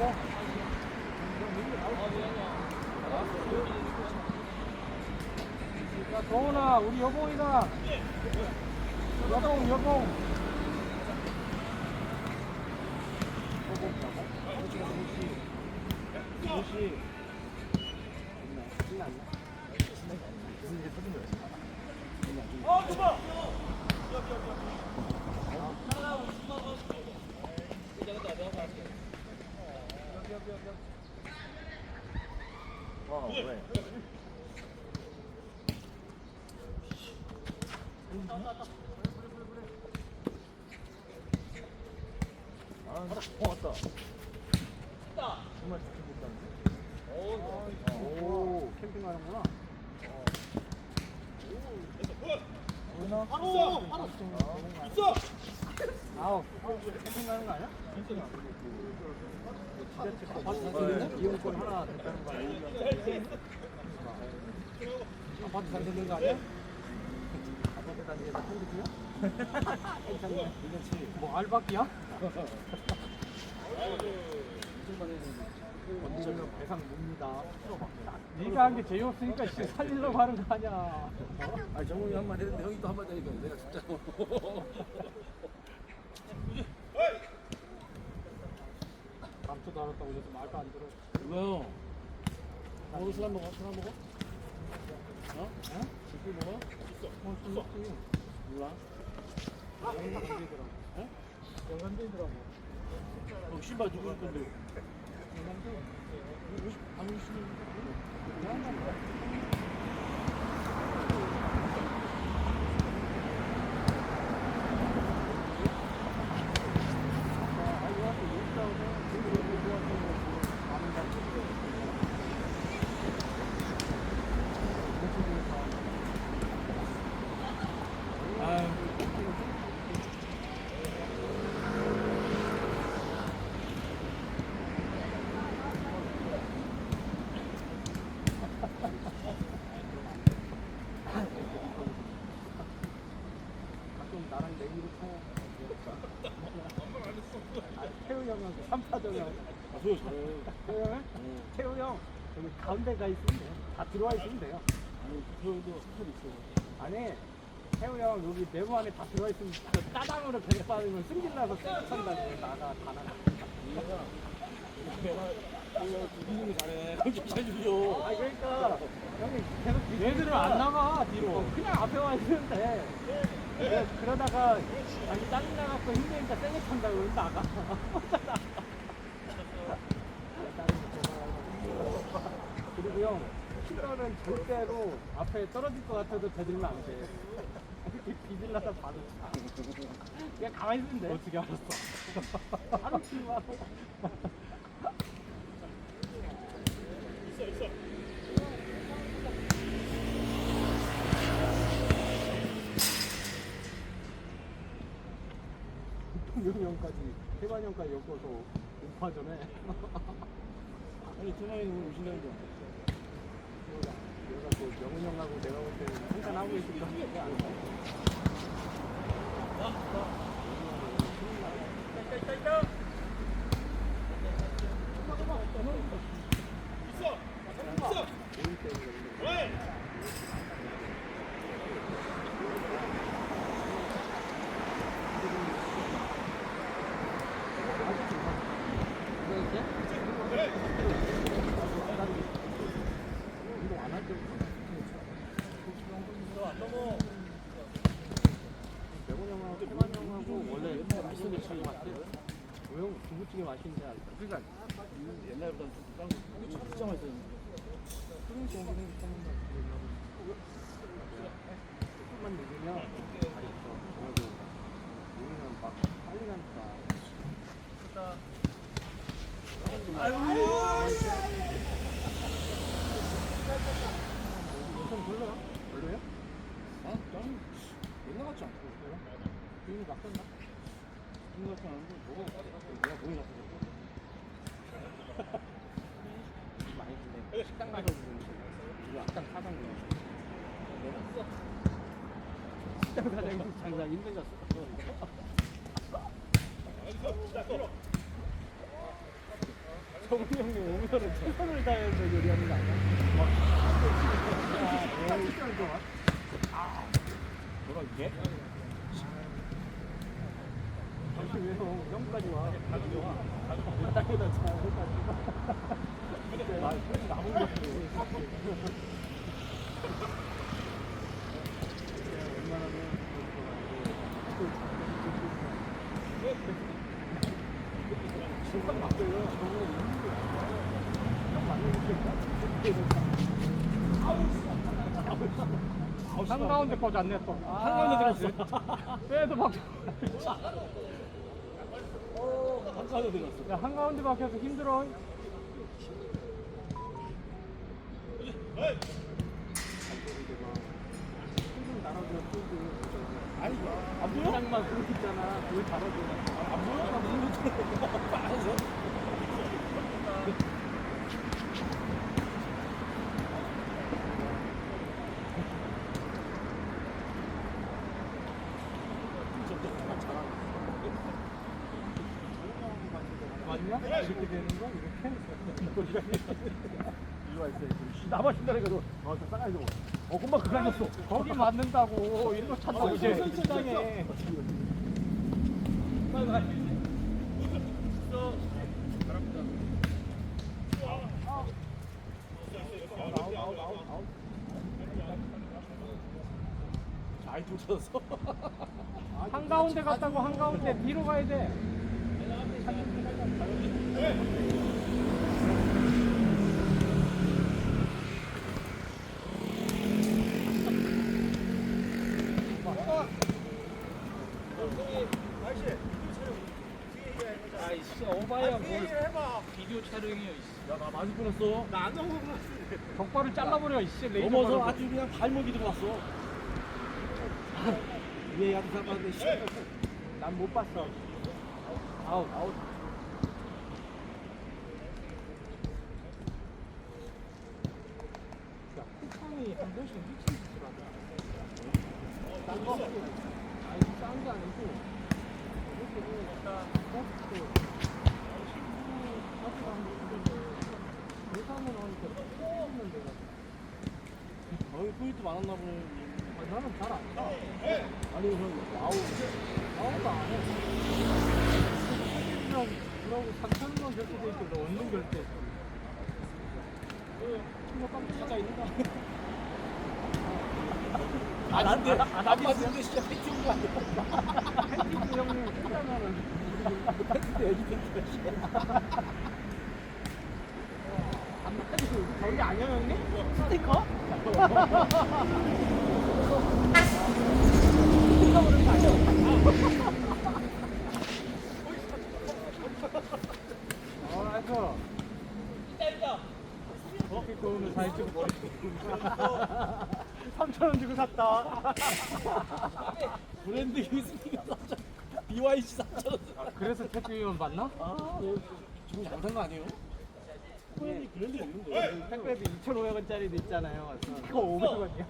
야, 동훈아, 우리 여봉이다. 여봉, 여봉. 여봉이라고? 나가고 싶어서 여기. 이제 근데 내가 갈게. 어, 왜? 아, 어, 왔다. 정말 좋게 못다는데 오, 캠핑 가는구나. 오나? 있어! 있어! 아우, 캠핑 가는 거 아니야? 아파트 이용권 하나 됐다는 거 아니야? 아파트 잘 되는 거 아니야? 아파트 다니게 나 편집이야? 괜찮네. 뭐 알바끼야? 배상 묻니다. 네가 한게 재미없으니까 씨 살리려고 하는 거 아니야. 아, 정훈이 한 말 했는데 형이 또 한 말 하니까 내가. 감초도 알았다고 그래서 말도 안 들어. 왜요? 먹을 술 먹어? 술안 먹어? 어? 어? 술 먹어? 어, 술 먹지. 몰라. 영감대더라고. 어? 영감대더라고. 어, 신발 누구 줄 건데? 안 오시는 아유. 가끔 나랑 내기로 타요. 아, 태우 형은 그 삼파전 형. 아, 소요 잘해. 태우 형? 태우 형 여기 가운데 가 있으면 돼요. 다 들어와 있으면 돼요. 아니, 소요도 스펠 있어. 아니 태우 형 여기 네모 안에 다 들어와 있으면 저 따당으로 계속 빠지면 승질나서 쌩쌩한다고 나가 다 나가. 거 잘해. 엄청 잘 죽여. 아 그러니까 형이 계속 얘들은 안 나가 뒤로 그냥 앞에 와 있는데 그러다가 자기 짜증 나갖고 힘드니까 세게 찬다고 그러면 나가 그리고 형 킬러는 절대로 앞에 떨어질 것 같아도 대들면 안 돼 이렇게 비빌라다 바로 차 그냥 가만히 있으면 돼. 어떻게 알았어? 바로 치마 동영형까지 해반형까지 엮어서 음파전에. 아니, 투마이 오늘 오신다는 거. 또 명은 형하고 내가 볼 때는 한잔 하고 있으니까. 운동 안할 때부터 명훈 형하고 태만 형하고 원래 맛있는 찌개 맛있대 형 두부찌개 맛있는데 알까? 그러니까 옛날보다 좀 진짜 맛있었는데. 그러니까 오늘 조금만 늦으면 다 있어 그래도 우리는 막 빨리 가니까 우선 별로야? 별로야? 아, 나는 옛날 같지 않고. 기운이 막혔나? 친구 같은 하는데 뭐가 어려서 내가 몰라서 요리하는 거야. 한 가운데 거지 안 냈어. 한 가운데 들었어. 빼도 막. 한가운데 들었어. 야, 한가운데 박혀서 힘들어. 아니, 안 보여? 장만 그렇게 있잖아. 그걸 잡아줘. 안 보여? 나 모르 맞냐? 이렇게 되는 거? 이렇게? 이리 와 있어. 나만 신다니까 너. 어, 저 싸가지 좀. 어, 금방 그거 아니었어. 거기 맞는다고. 일로 찬다고. 어, 이제 무슨 시장에. 아이 또 찾았어. 한가운데 갔다고 한가운데 뒤로 가야 돼. 아이 씨 오바야 뭘 비디오 촬영이야 이씨. 야, 나 많이 끊었어. 나안 넘어갔어. 족발을 잘라버려 이씨 넘어서. 아주 그냥 발목이 들어갔어. 위에 야구 잡았는데 씨. 난못 봤어. 아웃 아웃. 야, 쿠팡이 한 번씩 미친 짓을 하더라. 딴 거? 아니, 딴게 아니고. 이렇게 뭐, 약간, 버스도, 친구, 같이 가는 거 있는데, 계산을 하니까 틀리는 데가. 어이 포인트 많았나 보네. 아, 나는 잘안 가. 아니 형 아우 아무도 안 해. 그냥 뭐라고 3천 원 결제돼 있길래 얻는 결제. 뭐 깜짝이야 있는가? 아 난데 안 맞는데 진짜 팬티 온거 아니야? 팬티즈 형님 팬티인데 애기 팬티가 씨. 저기 아니야 형님? 스티커? 스티커 그런 거 아니야? 알았어. 이렇게 오늘 사진 찍어 3천원 주고 샀다. 브랜드 유스니가 3천 BYC 3천 원. 그래서 택배위원 맞나? 좀 양산 거 아니에요? 브랜드 브랜드가 있는데. 택배비 2,500원짜리도 있잖아요. 이거 500원이야.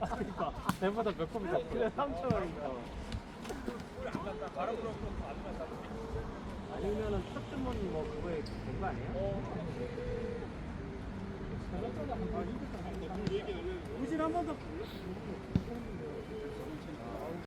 그러니까 내보다 몇 컴이다. 그래 3,000원이니까. 아니면은 첫 주문 뭐 그거에 된거 아니에요? 우진 한번 더.